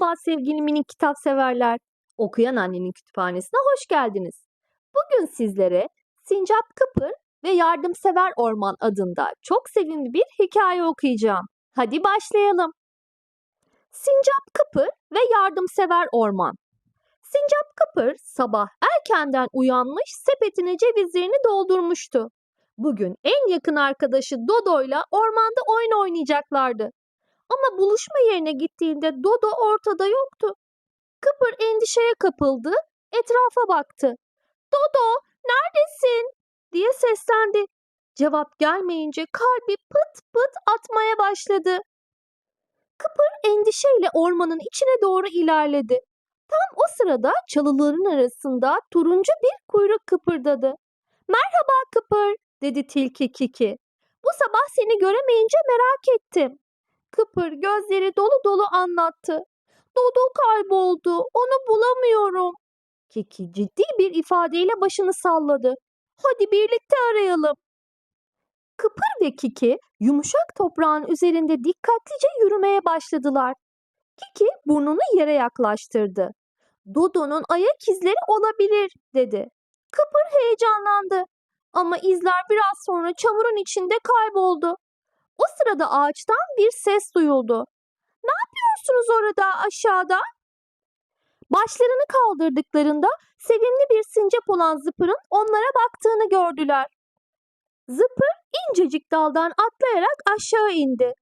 Merhaba sevgili minik kitap severler. Okuyan Annenin Kütüphanesi'ne hoş geldiniz. Bugün sizlere Sincap Kıpır ve Yardımsever Orman adında çok sevimli bir hikaye okuyacağım. Hadi başlayalım. Sincap Kıpır ve Yardımsever Orman. Sincap Kıpır sabah erkenden uyanmış sepetine cevizlerini doldurmuştu. Bugün en yakın arkadaşı Dodo'yla ormanda oyun oynayacaklardı. Ama buluşma yerine gittiğinde Dodo ortada yoktu. Kıpır endişeye kapıldı, etrafa baktı. Dodo, neredesin? diye seslendi. Cevap gelmeyince kalbi pıt pıt atmaya başladı. Kıpır endişeyle ormanın içine doğru ilerledi. Tam o sırada çalıların arasında turuncu bir kuyruk kıpırdadı. Merhaba Kıpır, dedi tilki Kiki. Bu sabah seni göremeyince merak ettim. Kıpır gözleri dolu dolu anlattı. Dodo kayboldu, onu bulamıyorum. Kiki ciddi bir ifadeyle başını salladı. Hadi birlikte arayalım. Kıpır ve Kiki yumuşak toprağın üzerinde dikkatlice yürümeye başladılar. Kiki burnunu yere yaklaştırdı. Dodo'nun ayak izleri olabilir dedi. Kıpır heyecanlandı ama izler biraz sonra çamurun içinde kayboldu. O sırada ağaçtan bir ses duyuldu. Ne yapıyorsunuz orada aşağıda? Başlarını kaldırdıklarında sevimli bir sincap olan Zıpır'ın onlara baktığını gördüler. Zıpır incecik daldan atlayarak aşağı indi.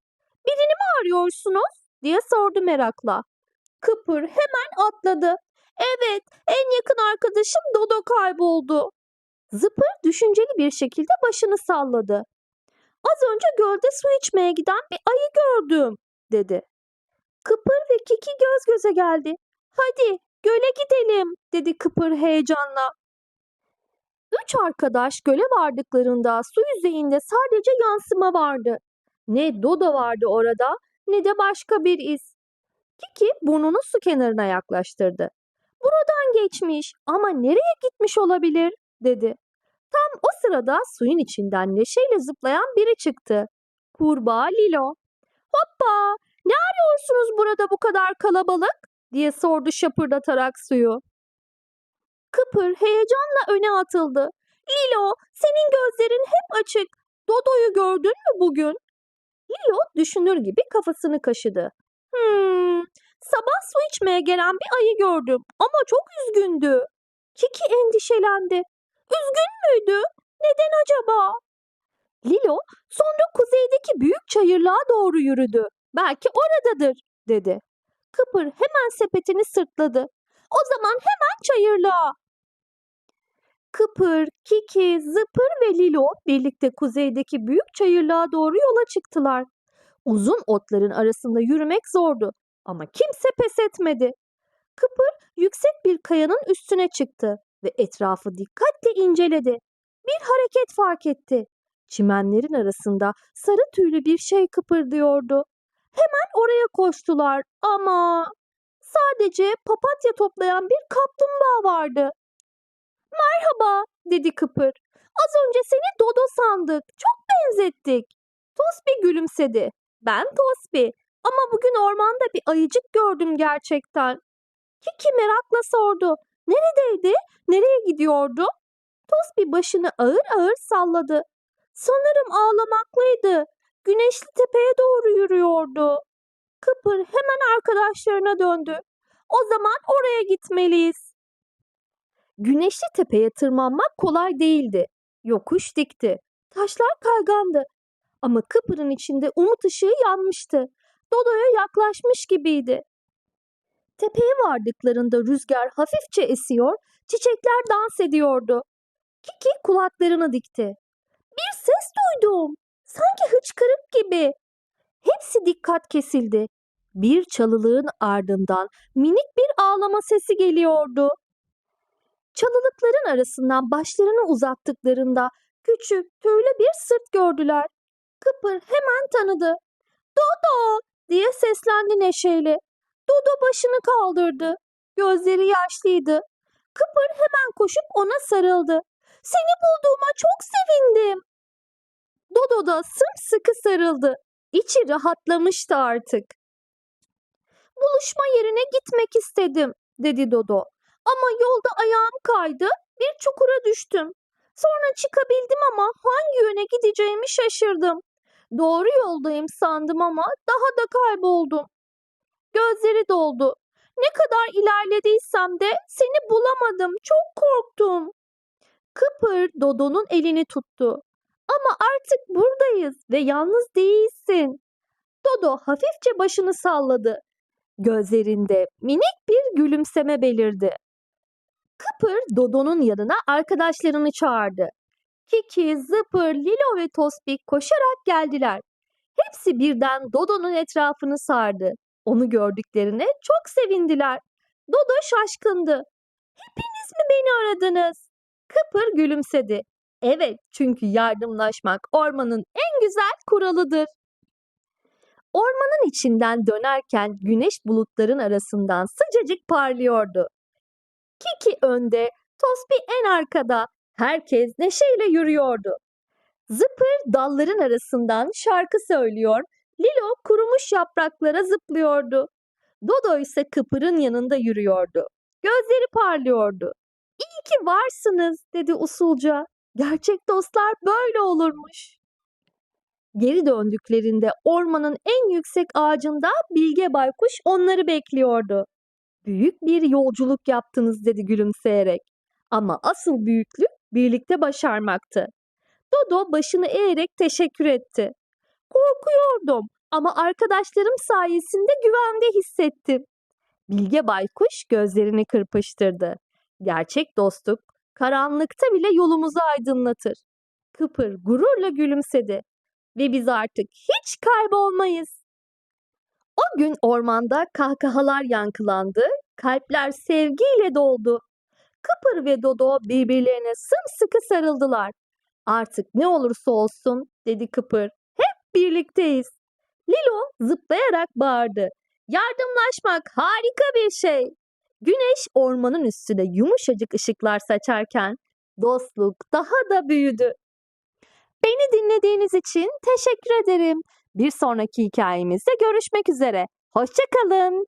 Birini mi arıyorsunuz? diye sordu merakla. Kıpır hemen atladı. Evet, en yakın arkadaşım Dodo kayboldu. Zıpır düşünceli bir şekilde başını salladı. Az önce gölde su içmeye giden bir ayı gördüm, dedi. Kıpır ve Kiki göz göze geldi. Hadi göle gidelim, dedi Kıpır heyecanla. Üç arkadaş göle vardıklarında su yüzeyinde sadece yansıma vardı. Ne Dodo vardı orada ne de başka bir iz. Kiki burnunu su kenarına yaklaştırdı. Buradan geçmiş ama nereye gitmiş olabilir, dedi. Tam o sırada suyun içinden neşeyle zıplayan biri çıktı. Kurbağa Lilo. Hoppa! Ne arıyorsunuz burada bu kadar kalabalık? diye sordu şapırdatarak suyu. Kıpır heyecanla öne atıldı. Lilo, senin gözlerin hep açık. Dodo'yu gördün mü bugün? Lilo düşünür gibi kafasını kaşıdı. Hmm, sabah su içmeye gelen bir ayı gördüm ama çok üzgündü. Kiki endişelendi. Üzgün müydü? Neden acaba? Lilo sonra kuzeydeki büyük çayırlığa doğru yürüdü. Belki oradadır dedi. Kıpır hemen sepetini sırtladı. O zaman hemen çayırlığa. Kıpır, Kiki, Zıpır ve Lilo birlikte kuzeydeki büyük çayırlığa doğru yola çıktılar. Uzun otların arasında yürümek zordu ama kimse pes etmedi. Kıpır yüksek bir kayanın üstüne çıktı ve etrafı dikkatle inceledi. Bir hareket fark etti. Çimenlerin arasında sarı tüylü bir şey kıpırdıyordu. Hemen oraya koştular ama sadece papatya toplayan bir kaplumbağa vardı. Merhaba dedi Kıpır. Az önce seni Dodo sandık. Çok benzettik. Tosbi gülümsedi. Ben Tosbi ama bugün ormanda bir ayıcık gördüm gerçekten. Kiki merakla sordu. Neredeydi? Nereye gidiyordu? Tosbi başını ağır ağır salladı. Sanırım ağlamaklıydı. Güneşli tepeye doğru yürüyordu. Kıpır hemen arkadaşlarına döndü. O zaman oraya gitmeliyiz. Güneşli tepeye tırmanmak kolay değildi. Yokuş dikti. Taşlar kaygandı. Ama Kıpır'ın içinde umut ışığı yanmıştı. Dodo'ya yaklaşmış gibiydi. Tepeye vardıklarında rüzgar hafifçe esiyor, çiçekler dans ediyordu. Kiki kulaklarını dikti. Bir ses duydum. Sanki hıçkırık gibi. Hepsi dikkat kesildi. Bir çalılığın ardından minik bir ağlama sesi geliyordu. Çalılıkların arasından başlarını uzattıklarında küçük, tüylü bir sırt gördüler. Kıpır hemen tanıdı. Dodo diye seslendi neşeyle. Dodo başını kaldırdı. Gözleri yaşlıydı. Kıpır hemen koşup ona sarıldı. Seni bulduğuma çok sevindim. Dodo da sımsıkı sarıldı. İçi rahatlamıştı artık. Buluşma yerine gitmek istedim, dedi Dodo. Ama yolda ayağım kaydı, bir çukura düştüm. Sonra çıkabildim ama hangi yöne gideceğimi şaşırdım. Doğru yoldayım sandım ama daha da kayboldum. Gözleri doldu. Ne kadar ilerlediysem de seni bulamadım. Çok korktum. Kıpır Dodo'nun elini tuttu. Ama artık buradayız ve yalnız değilsin. Dodo hafifçe başını salladı. Gözlerinde minik bir gülümseme belirdi. Kıpır Dodo'nun yanına arkadaşlarını çağırdı. Kiki, Zıpır, Lilo ve Tospik koşarak geldiler. Hepsi birden Dodo'nun etrafını sardı. Onu gördüklerine çok sevindiler. Dodo şaşkındı. Hepiniz mi beni aradınız? Kıpır gülümsedi. Evet, çünkü yardımlaşmak ormanın en güzel kuralıdır. Ormanın içinden dönerken güneş bulutların arasından sıcacık parlıyordu. Kiki önde, Tosbi en arkada. Herkes neşeyle yürüyordu. Zıpır dalların arasından şarkı söylüyor, Lilo kurumuş yapraklara zıplıyordu. Dodo ise Kıpır'ın yanında yürüyordu. Gözleri parlıyordu. İyi ki varsınız dedi usulca. Gerçek dostlar böyle olurmuş. Geri döndüklerinde ormanın en yüksek ağacında Bilge Baykuş onları bekliyordu. Büyük bir yolculuk yaptınız dedi gülümseyerek. Ama asıl büyüklük birlikte başarmaktı. Dodo başını eğerek teşekkür etti. Korkuyordum ama arkadaşlarım sayesinde güvende hissettim. Bilge Baykuş gözlerini kırpıştırdı. Gerçek dostluk karanlıkta bile yolumuzu aydınlatır. Kıpır gururla gülümsedi ve biz artık hiç kaybolmayız. O gün ormanda kahkahalar yankılandı, kalpler sevgiyle doldu. Kıpır ve Dodo birbirlerine sımsıkı sarıldılar. Artık ne olursa olsun dedi Kıpır. Birlikteyiz. Lilo zıplayarak bağırdı. Yardımlaşmak harika bir şey. Güneş ormanın üstüne yumuşacık ışıklar saçarken dostluk daha da büyüdü. Beni dinlediğiniz için teşekkür ederim. Bir sonraki hikayemizde görüşmek üzere. Hoşçakalın.